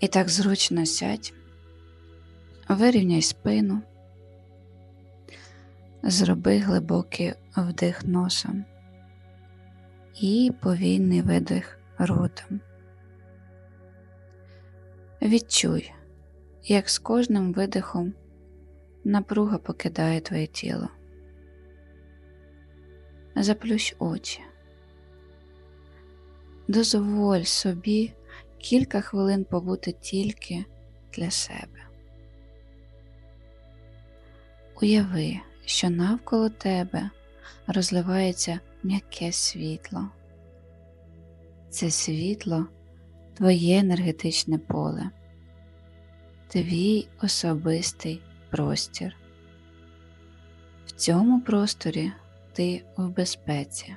І так зручно сядь, вирівняй спину, зроби глибокий вдих носом і повільний видих ротом. Відчуй, як з кожним видихом напруга покидає твоє тіло. Заплющ очі. Дозволь собі кілька хвилин побути тільки для себе. Уяви, що навколо тебе розливається м'яке світло. Це світло твоє енергетичне поле, твій особистий простір. В цьому просторі ти в безпеці.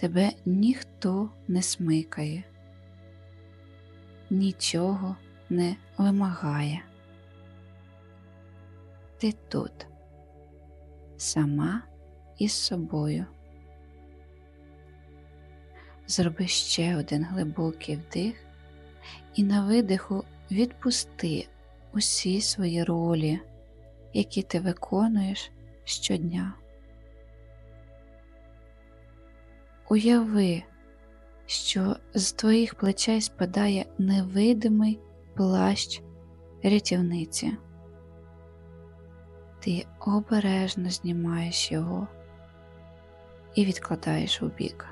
Тебе ніхто не смикає, нічого не вимагає. Ти тут, сама із собою. Зроби ще один глибокий вдих і на видиху відпусти усі свої ролі, які ти виконуєш щодня. Уяви, що з твоїх плечей спадає невидимий плащ рятівниці. Ти обережно знімаєш його і відкладаєш у бік.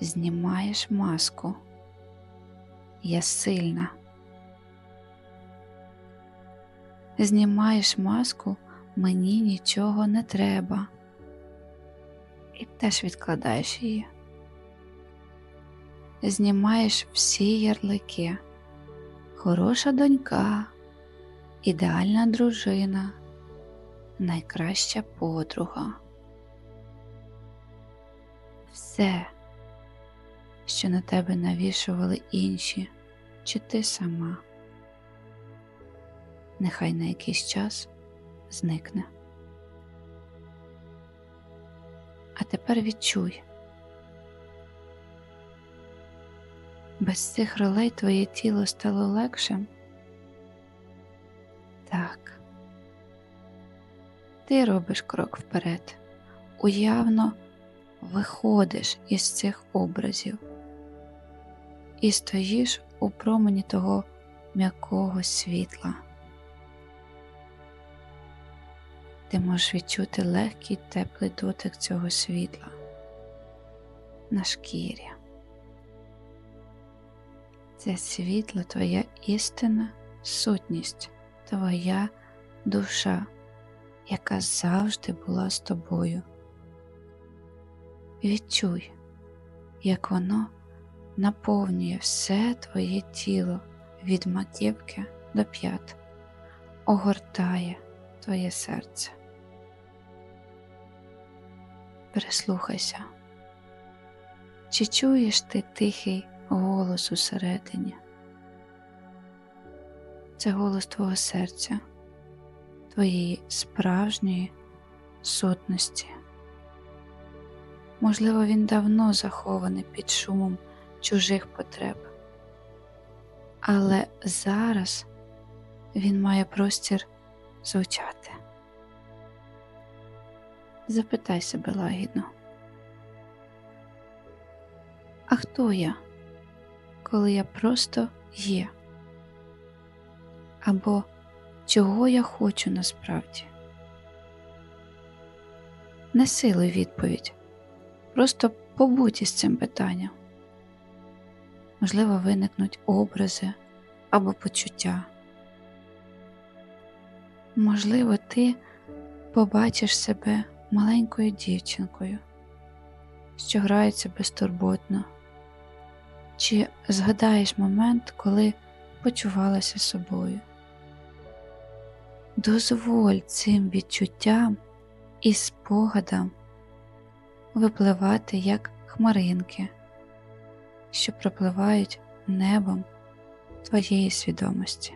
Знімаєш маску. Я сильна. Знімаєш маску, мені нічого не треба. І теж відкладаєш її. Знімаєш всі ярлики. Хороша донька, ідеальна дружина, найкраща подруга. Все, що на тебе навішували інші, чи ти сама, нехай на якийсь час зникне. А тепер відчуй. Без цих ролей твоє тіло стало легшим. Так. Ти робиш крок вперед, уявно виходиш із цих образів і стоїш у промені того м'якого світла. Ти можеш відчути легкий теплий дотик цього світла на шкірі. Це світло твоя істина, сутність, твоя душа, яка завжди була з тобою. Відчуй, як воно наповнює все твоє тіло від маківки до п'ят, огортає твоє серце. Прислухайся, чи чуєш ти тихий голос усередині? Це голос твого серця, твоєї справжньої сутності. Можливо, він давно захований під шумом чужих потреб, але зараз він має простір звучати. Запитай себе лагідно. А хто я, коли я просто є? Або чого я хочу насправді? Не силуй відповідь, просто побудь із цим питанням. Можливо, виникнуть образи або почуття. Можливо, ти побачиш себе маленькою дівчинкою, що грається безтурботно, чи згадаєш момент, коли почувалася собою. Дозволь цим відчуттям і спогадам випливати як хмаринки, що пропливають небом твоєї свідомості.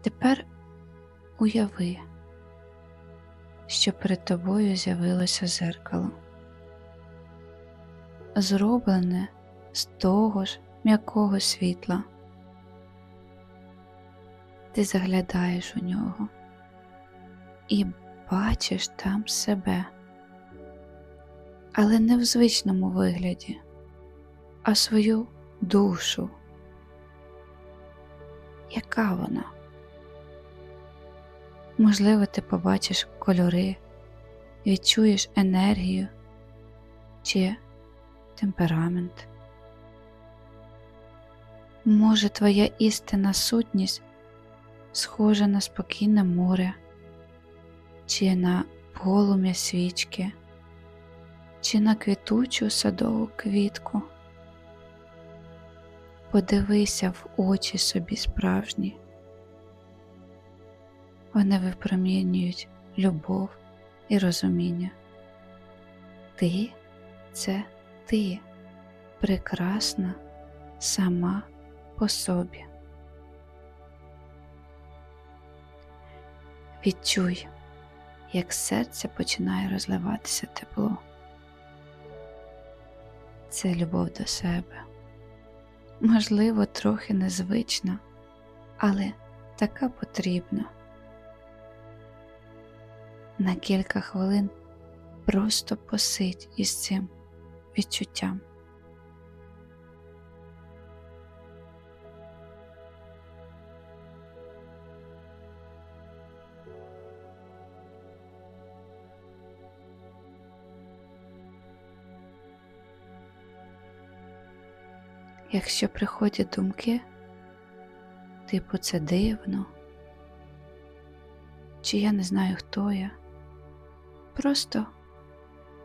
Тепер уяви, що перед тобою з'явилося зеркало, зроблене з того ж м'якого світла. Ти заглядаєш у нього і бачиш там себе, але не в звичному вигляді, а свою душу. Яка вона? Можливо, ти побачиш кольори, відчуєш енергію чи темперамент. Може, твоя істинна сутність схожа на спокійне море, чи на полум'я свічки, чи на квітучу садову квітку. Подивися в очі собі справжні. Вони випромінюють любов і розуміння. Ти це ти, прекрасна сама по собі. Відчуй, як серце починає розливатися тепло. Це любов до себе. Можливо, трохи незвична, але така потрібна. На кілька хвилин просто посидь із цим відчуттям. Якщо приходять думки, типу це дивно, чи я не знаю, хто я, просто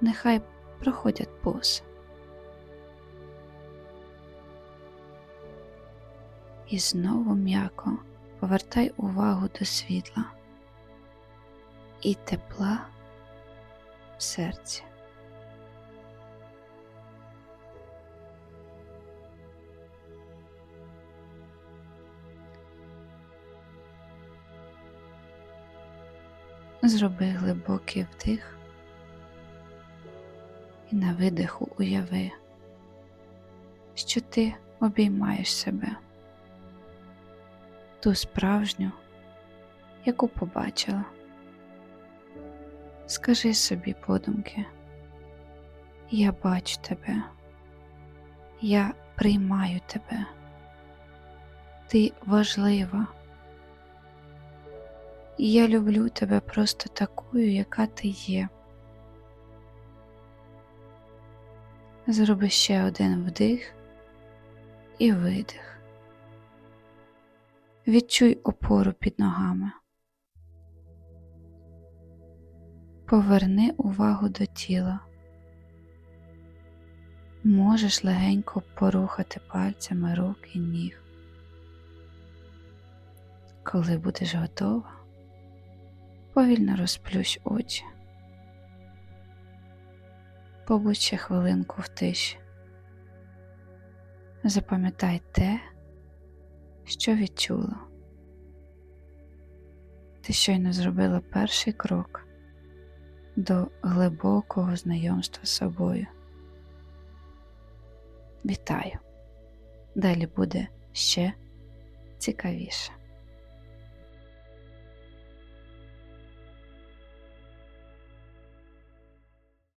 нехай проходять повз. І знову м'яко повертай увагу до світла і тепла в серці. Зроби глибокий вдих на видиху уяви, що ти обіймаєш себе, ту справжню, яку побачила. Скажи собі подумки, я бачу тебе, я приймаю тебе, ти важлива. Я люблю тебе просто такою, яка ти є. Зроби ще один вдих і видих. Відчуй опору під ногами. Поверни увагу до тіла. Можеш легенько порухати пальцями рук і ніг. Коли будеш готова, повільно розплющ очі. Побудь ще хвилинку в тиші. Запам'ятай те, що відчула. Ти щойно зробила перший крок до глибокого знайомства з собою. Вітаю! Далі буде ще цікавіше.